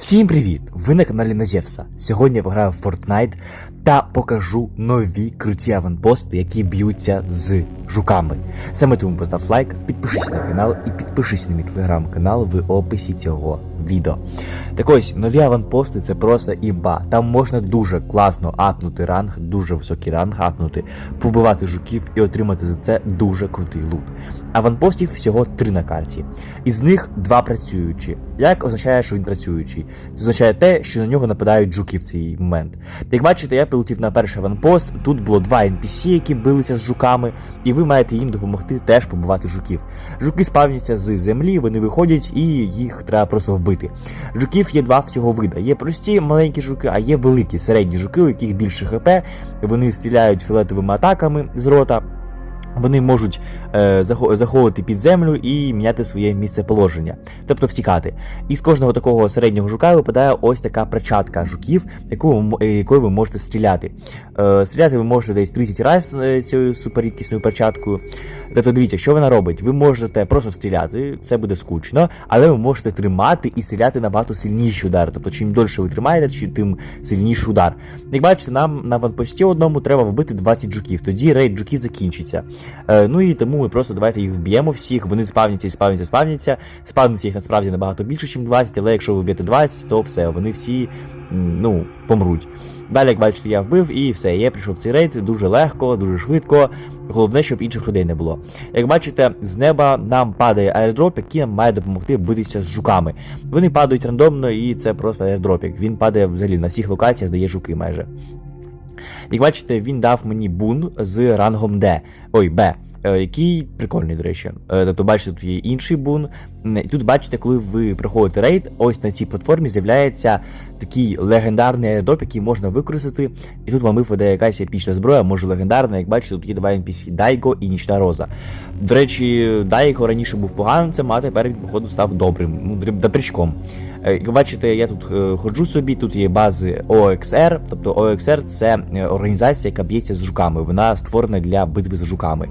Всім привіт! Ви на каналі Назєвса. Сьогодні я пограю в Fortnite та покажу нові круті аванпости, які б'ються з жуками. Саме тому постав лайк, підпишись на канал і підпишись на мій телеграм-канал в описі цього відео. Так ось, нові аванпости це просто імба. Там можна дуже класно апнути ранг, дуже високий ранг апнути, побивати жуків і отримати за це дуже крутий лут. Аванпостів всього три на карті. Із них два працюючі. Як означає, що він працюючий? Це означає те, що на нього нападають жуки в цей момент. Як бачите, я прилетів на перший аванпост. Тут було два NPC, які билися з жуками, і ви маєте їм допомогти теж побивати жуків. Жуки спавняться з землі, вони виходять і їх треба просто вбити. Жуків є два всього вида. Є прості маленькі жуки, а є великі середні жуки, у яких більше ХП. Вони стріляють фіолетовими атаками з рота. Вони можуть е, захо- заходити під землю і міняти своє місцеположення, тобто втікати. І з кожного такого середнього жука випадає ось така перчатка жуків, яку, якою ви можете стріляти. Е, стріляти ви можете десь 30 разів цією суперрідкісною перчаткою. Тобто, дивіться, що вона робить? Ви можете просто стріляти, це буде скучно, але ви можете тримати і стріляти набагато сильніші удари. Тобто, чим дольше ви тримаєте, тим сильніший удар. Як бачите, нам на ванпості одному треба вбити 20 жуків, тоді рейд жуків закінчиться. Е, ну і тому ми просто давайте їх вб'ємо всіх, вони спавняться спавняться, спавняться. Спавниться їх насправді набагато більше, ніж 20, але якщо ви вб'єте 20, то все, вони всі ну, помруть. Далі, як бачите, я вбив і все, я прийшов в цей рейд дуже легко, дуже швидко. Головне, щоб інших людей не було. Як бачите, з неба нам падає аердроп, який нам має допомогти битися з жуками. Вони падають рандомно, і це просто аердропік. Він падає взагалі на всіх локаціях, де є жуки майже. Як бачите, він дав мені бун з рангом D. Ой, Б. е, Який прикольний, до речі. Е, Тобто, бачите, тут є інший бун. Тут бачите, коли ви проходите рейд, ось на цій платформі з'являється такий легендарний аеродроп, який можна використати. І тут вам випаде якась епічна зброя, може легендарна, як бачите, тут є два NPC Дайго і Нічна Роза. До речі, Дайго раніше був поганцем, а тепер він, походу, став добрим, ну, добрячком. Е, Як бачите, я тут е, ходжу собі, тут є бази OXR, тобто OXR це е, організація, яка б'ється з жуками. Вона створена для битви з жуками.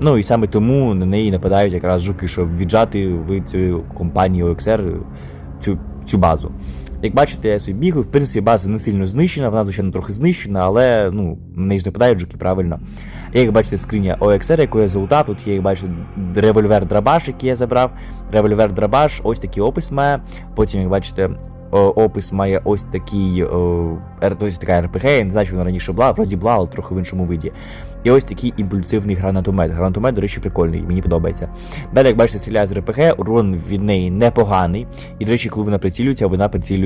Ну і саме тому на неї нападають якраз жуки, щоб віджати в цю компанію OXR цю, цю базу. Як бачите, я собі бігаю, в принципі, база не сильно знищена, вона, звичайно, трохи знищена, але ну, неї ж нападають жуки, правильно. Як бачите, скриня OXR, яку я залутав, тут є, як бачите, револьвер драбаш, який я забрав. Револьвер драбаш, ось такий опис має. Потім, як бачите, опис має ось такий ось така РПГ, я не знаю, що вона раніше була, вроді була, але трохи в іншому виді. І ось такий імпульсивний гранатомет. Гранатомет, до речі, прикольний, мені подобається. Далі, як бачите, стріляє з РПГ, урон від неї непоганий. І, до речі, коли вона прицілюється, вона прицілюється.